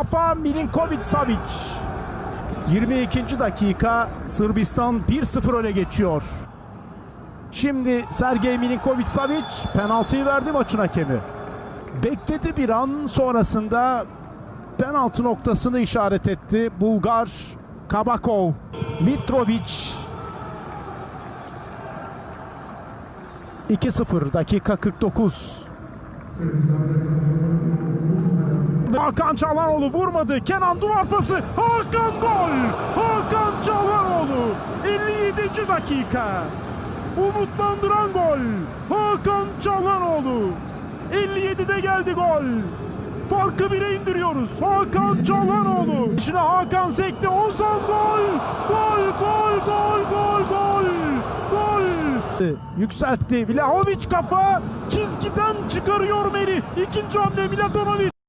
kafa Milinkovic Savic. 22. dakika Sırbistan 1-0 öne geçiyor. Şimdi Sergey Milinkovic Savic penaltıyı verdi maçın hakemi. Bekledi bir an sonrasında penaltı noktasını işaret etti. Bulgar Kabakov, Mitrovic 2-0 dakika 49. Hakan Çalhanoğlu vurmadı. Kenan duvar pası. Hakan gol. Hakan Çalhanoğlu 57. dakika. Umutlandıran gol. Hakan Çalhanoğlu 57'de geldi gol. Farkı bire indiriyoruz. Hakan Çalhanoğlu. Şimdi Hakan sekti. Ozan gol. Gol, gol, gol, gol, gol. Gol. Yükseltti. Vlahovic kafa. Çizgiden çıkarıyor. İkinci hamle Milatonovic.